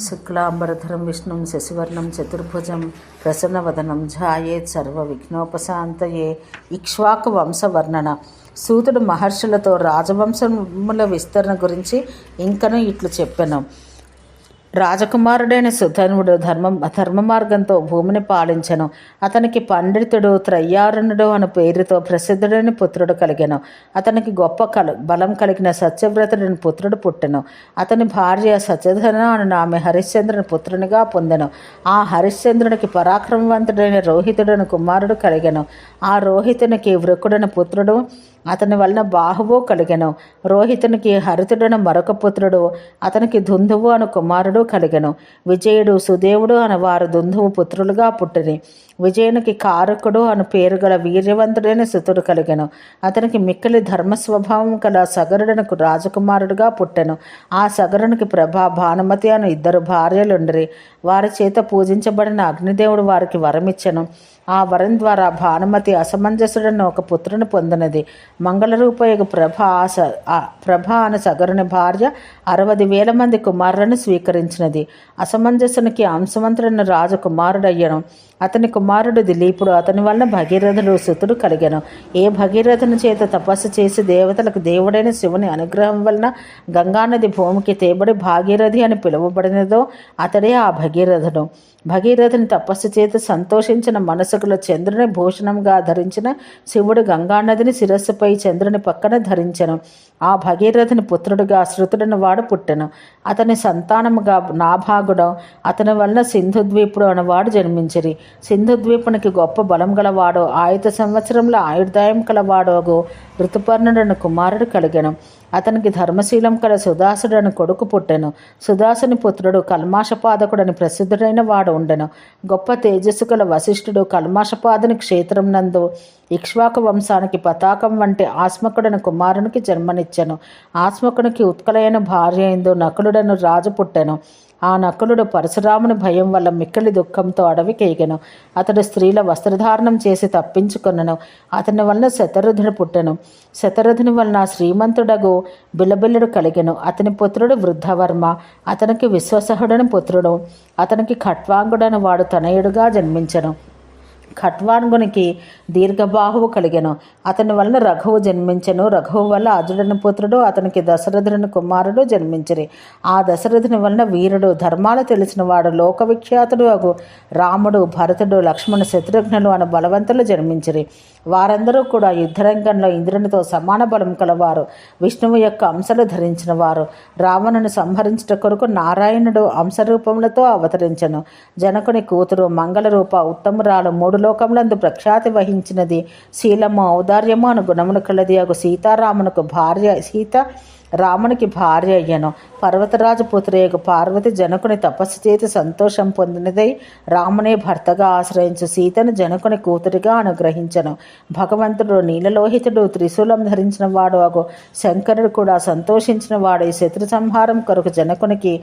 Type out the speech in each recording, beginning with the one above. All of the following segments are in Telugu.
శుక్లాంబరధరం విష్ణుం శశివర్ణం చతుర్భుజం ప్రసన్నవదనం ఝాయేత్ సర్వ విఘ్నోపశాంతయే ఇక్ష్వాకు వంశవర్ణన. సూతుడు మహర్షులతో రాజవంశముల విస్తరణ గురించి ఇంకను ఇట్లు చెప్పాను. రాజకుమారుడైన సుధనుడు ధర్మం ధర్మ మార్గంతో భూమిని పాలించను. అతనికి పండితుడు త్రయ్యారుణుడు అను పేరుతో ప్రసిద్ధుడైన పుత్రుడు కలిగెను. అతనికి గొప్ప కల బలం కలిగిన సత్యవ్రతుడిని పుత్రుడు పుట్టెను. అతని భార్య సత్యధన అను ఆమె హరిశ్చంద్రుని పుత్రునిగా పొందెను. ఆ హరిశ్చంద్రునికి పరాక్రమవంతుడైన రోహితుడని కుమారుడు కలిగెను. ఆ రోహితునికి వృకుడని పుత్రుడు అతని వలన బాహువు కలిగెను. రోహితునికి హరితుడను మరొక పుత్రుడు అతనికి దుందువు అను కుమారుడు కలిగెను. విజయుడు సుదేవుడు అను వారు దుందువు పుత్రులుగా పుట్టిని విజయునికి కారకుడు అను పేరు గల వీర్యవంతుడైన సుతుడు కలిగెను. అతనికి మిక్కిలి ధర్మ స్వభావం గల సగరుడనకు రాజకుమారుడుగా పుట్టెను. ఆ సగరునికి ప్రభా భానుమతి అను ఇద్దరు భార్యలుండరి. వారి చేత పూజించబడిన అగ్నిదేవుడు వారికి వరమిచ్చెను. ఆ వరం ద్వారా భానుమతి అసమంజసుడన్న ఒక పుత్రుని పొందినది. మంగళరూపయోగ ప్రభ ఆస ప్రభ అను సగరుని భార్య అరవది వేల మంది కుమారులను స్వీకరించినది. అసమంజసునికి అంశవంతుడైన రాజు కుమారుడయ్యను అతని కుమారుడు దిలీపుడు అతని వలన భగీరథుడు సుతుడు కలిగాను. ఏ భగీరథుని చేత తపస్సు చేసి దేవతలకు దేవుడైన శివుని అనుగ్రహం వలన గంగానది భూమికి తేబడి భాగీరథి అని పిలువబడినదో అతడే ఆ భగీరథుడు. భగీరథుని తపస్సు చేత సంతోషించిన మనసుకుల చంద్రుని భూషణంగా ధరించిన శివుడు గంగానదిని శిరస్సుపై చంద్రుని పక్కన ధరించను. ఆ భగీరథుని పుత్రుడుగా శృతుడని వాడు పుట్టెను. అతని సంతానముగా నాభాగుడం అతని వలన సింధుద్వీపుడు అనేవాడు జన్మించిరి. సింధుద్వీపునికి గొప్ప బలం గలవాడు ఆయుధ సంవత్సరంలో ఆయుర్దాయం కలవాడోగు ఋతుపర్ణుడను కుమారుడు కలిగాను. అతనికి ధర్మశీలం కల సుదాసుడని కొడుకు పుట్టెను. సుదాసుని పుత్రుడు కల్మాషపాదకుడని ప్రసిద్ధుడైన వాడు ఉండెను. గొప్ప తేజస్సు గల వశిష్ఠుడు కల్మాషపాదుని క్షేత్రం నందు ఇక్ష్వాకు వంశానికి పతాకం వంటి ఆస్మకుడని కుమారునికి జన్మనిచ్చెను. ఆస్మకునికి ఉత్కలైన భార్య అయిందో నకులుడను రాజు పుట్టెను. ఆ నకులుడు పరశురాముని భయం వల్ల మిక్కిలి దుఃఖంతో అడవికి అతడు స్త్రీల వస్త్రధారణం చేసి తప్పించుకొనను. అతని వలన శతరుధుడు పుట్టను. శతరుధుని వలన శ్రీమంతుడగు బిలబిల్లుడు కలిగెను. అతని పుత్రుడు వృద్ధవర్మ. అతనికి విశ్వసహుడని పుత్రుడు. అతనికి ఖట్వాంగుడని వాడు తనయుడుగా జన్మించను. ఖట్వాన్గునికి దీర్ఘబాహువు కలిగెను. అతని వలన రఘువు జన్మించెను. రఘువు వల్ల అజుడని పుత్రుడు అతనికి దశరథుని కుమారుడు జన్మించిరి. ఆ దశరథుని వలన వీరుడు ధర్మాలు తెలిసిన వాడు లోకవిఖ్యాతుడు అగు రాముడు భరతుడు లక్ష్మణ శత్రుఘ్నులు అను బలవంతులు జన్మించిరి. వారందరూ కూడా యుద్ధరంగంలో ఇంద్రునితో సమాన బలం కలవారు. విష్ణువు యొక్క అంశలు ధరించిన వారు. రావణుని సంహరించుట కొరకు నారాయణుడు అంశరూపములతో అవతరించను. జనకుని కూతురు మంగళరూప ఉత్తమురాలు మూడు లోకములందు ప్రఖ్యాతి వహించినది శీలము ఔదార్యము అను గుణములు కలది. అగు సీతారామునకు భార్య సీత రామునికి భార్య అయ్యను. పర్వతరాజు పుత్రేగు పార్వతి జనకుని తపస్సు చేతి సంతోషం పొందినదై రామునే భర్తగా ఆశ్రయించు సీతను జనకుని కూతురిగా అనుగ్రహించను. భగవంతుడు నీలలోహితుడు త్రిశూలం ధరించిన వాడు అగు శంకరుడు కూడా సంతోషించిన వాడు ఈ శత్రు సంహారం కొరకు జనకునికి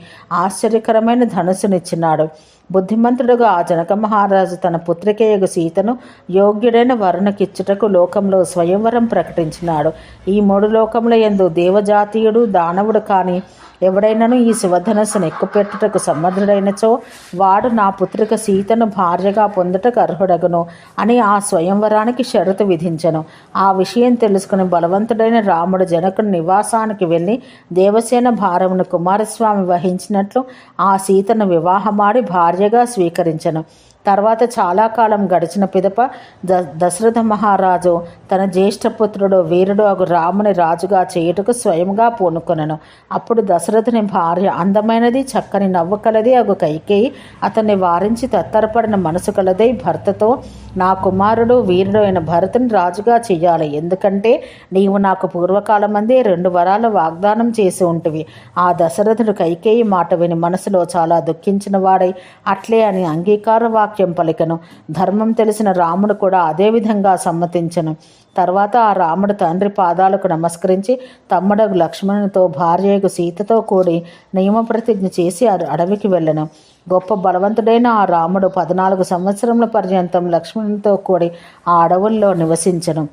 ఆశ్చర్యకరమైన ధనుసునిచ్చినాడు. బుద్ధిమంతుడుగా ఆ జనక మహారాజు తన పుత్రికేయగు సీతను యోగ్యుడైన వరుణకిచ్చుటకు లోకంలో స్వయంవరం ప్రకటించినాడు. ఈ మూడు లోకముల ఎందు దేవజాతీయుడు దానవుడు కానీ ఎవడైనాను ఈ శివధనస్సును ఎక్కుపెట్టుటకు సమర్థుడైనచో వాడు నా పుత్రిక సీతను భార్యగా పొందుటకు అర్హుడగును అని ఆ స్వయంవరానికి షరతు విధించను. ఆ విషయం తెలుసుకుని బలవంతుడైన రాముడు జనకుని నివాసానికి వెళ్ళి దేవసేన భారమును కుమారస్వామి వహించినట్లు ఆ సీతను వివాహమాడి భార్యగా స్వీకరించను. తర్వాత చాలా కాలం గడిచిన పిదప ద దశరథ మహారాజు తన జ్యేష్ఠపుత్రుడు వీరుడు అగు రాముని రాజుగా చేయుటకు స్వయంగా పూనుకొనను. అప్పుడు దశరథుని భార్య అందమైనది చక్కని నవ్వు కలది అగు కైకేయి అతన్ని వారించి తత్తరపడిన మనసు కలదై భర్తతో నా కుమారుడు వీరుడు అయిన భరతుని రాజుగా చెయ్యాలి. ఎందుకంటే నీవు నాకు పూర్వకాలమందే రెండు వరాల వాగ్దానం చేసి ఉంటివి. ఆ దశరథుడు కైకేయి మాట విని మనసులో చాలా దుఃఖించిన వాడై అట్లే అని అంగీకార వాక్ వాక్యం పలికను. ధర్మం తెలిసిన రాముడు కూడా అదేవిధంగా సమ్మతించను. తర్వాత ఆ రాముడు తండ్రి పాదాలకు నమస్కరించి తమ్ముడగు లక్ష్మణునితో భార్యకు సీతతో కూడి నియమప్రతిజ్ఞ చేసి అడవికి వెళ్ళను. గొప్ప బలవంతుడైన ఆ రాముడు పద్నాలుగు సంవత్సరముల పర్యంతం లక్ష్మణునితో కూడి ఆ అడవుల్లో నివసించను.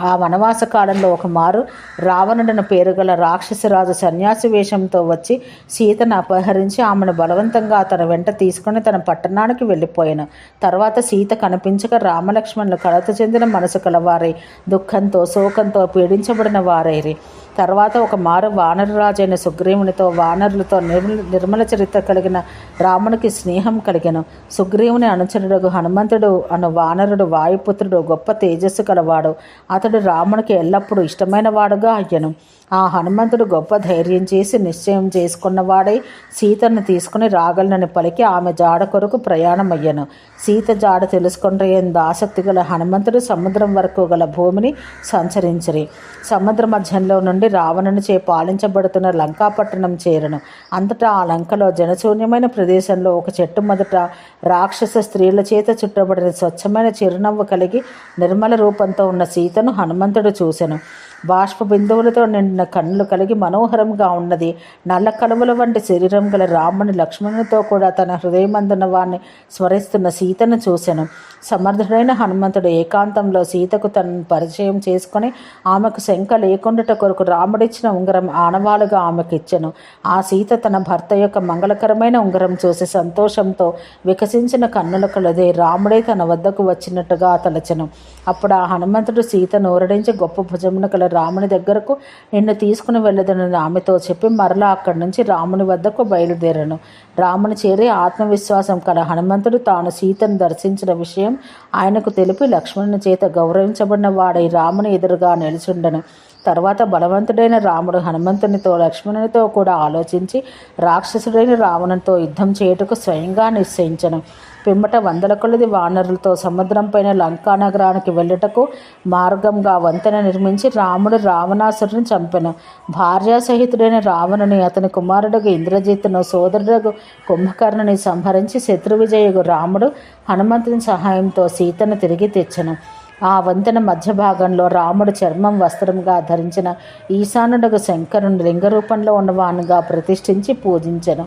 ఆ వనవాస కాలంలో ఒక మారు రావణుడన పేరు గల రాక్షసరాజు సన్యాసి వేషంతో వచ్చి సీతను అపహరించి ఆమెను బలవంతంగా తన వెంట తీసుకుని తన పట్టణానికి వెళ్ళిపోయాను. తర్వాత సీత కనిపించక రామలక్ష్మణులు కలత చెందిన మనసు కలవారై దుఃఖంతో శోకంతో పీడించబడిన వారైరి. తర్వాత ఒక మారు వానరరాజైన సుగ్రీవునితో వానరులతో నిర్మల నిర్మల చరిత్ర కలిగిన రామునికి స్నేహం కలిగను. సుగ్రీవుని అనుచరుడు హనుమంతుడు అను వానరుడు వాయుపుత్రుడు గొప్ప తేజస్సు కలవాడు. అతడు రామునికి ఎల్లప్పుడూ ఇష్టమైన వాడుగా అయ్యను. ఆ హనుమంతుడు గొప్ప ధైర్యం చేసి నిశ్చయం చేసుకున్నవాడై సీతను తీసుకుని రాగలనని పలికి ఆమె జాడ కొరకు ప్రయాణమయ్యను. సీత జాడ తెలుసుకుంటే ఆసక్తి గల హనుమంతుడు సముద్రం వరకు గల భూమిని సంచరించరి. సముద్ర మధ్యంలో నుండి రావణుని చే పాలించబడుతున్న లంకాపట్టణం చేరను. అంతటా ఆ లంకలో జనశూన్యమైన ప్రదేశంలో ఒక చెట్టు మొదట రాక్షస స్త్రీల చేత చుట్టబడిన స్వచ్ఛమైన చిరునవ్వు కలిగి నిర్మల రూపంతో ఉన్న సీతను హనుమంతుడు చూసెను. బాష్ప బిందువులతో నిండిన కన్నులు కలిగి మనోహరంగా ఉన్నది. నల్ల కలువల వంటి శరీరం గల రాముని లక్ష్మణునితో కూడా తన హృదయమందున్న వారిని స్మరిస్తున్న సీతను చూశాను. సమర్థుడైన హనుమంతుడు ఏకాంతంలో సీతకు తనను పరిచయం చేసుకొని ఆమెకు శంక లేకుండాట కొరకు రాముడిచ్చిన ఉంగరం ఆనవాలుగా ఆమెకు ఇచ్చెను. ఆ సీత తన భర్త యొక్క మంగళకరమైన ఉంగరం చూసి సంతోషంతో వికసించిన కన్నుల కలదే రాముడే తన వద్దకు వచ్చినట్టుగా తలచను. అప్పుడు ఆ హనుమంతుడు సీతను ఊరడించి గొప్ప భుజమున కల రాముని దగ్గరకు నిన్ను తీసుకుని వెళ్ళదనని ఆమెతో చెప్పి మరలా అక్కడి నుంచి రాముని వద్దకు బయలుదేరను. రాముని చేరి ఆత్మవిశ్వాసం కల హనుమంతుడు తాను సీతను దర్శించిన విషయం ఆయనకు తెలిపి లక్ష్మణుని చేత గౌరవించబడిన వాడై రాముని ఎదురుగా నిలుచుండను. తర్వాత బలవంతుడైన రాముడు హనుమంతునితో లక్ష్మణునితో కూడా ఆలోచించి రాక్షసుడైన రావణునితో యుద్ధం చేయుటకు స్వయంగా నిశ్చయించను. పిమ్మట వందల కొలది వానరులతో సముద్రంపైన లంకా నగరానికి వెళ్ళుటకు మార్గంగా వంతెన నిర్మించి రాముడు రావణాసురుని చంపెను. భార్యాసహితుడైన రావణుని అతని కుమారుడుగు ఇంద్రజిత్తును సోదరుడు కుంభకర్ణుని సంహరించి శత్రువిజయుగు రాముడు హనుమంతుని సహాయంతో సీతను తిరిగి తెచ్చను. ఆ వంతెన మధ్య భాగంలో రాముడు చర్మం వస్త్రంగా ధరించిన ఈశానుడగు శంకరుని లింగ రూపంలో ఉన్నవానుగా ప్రతిష్ఠించి పూజించను.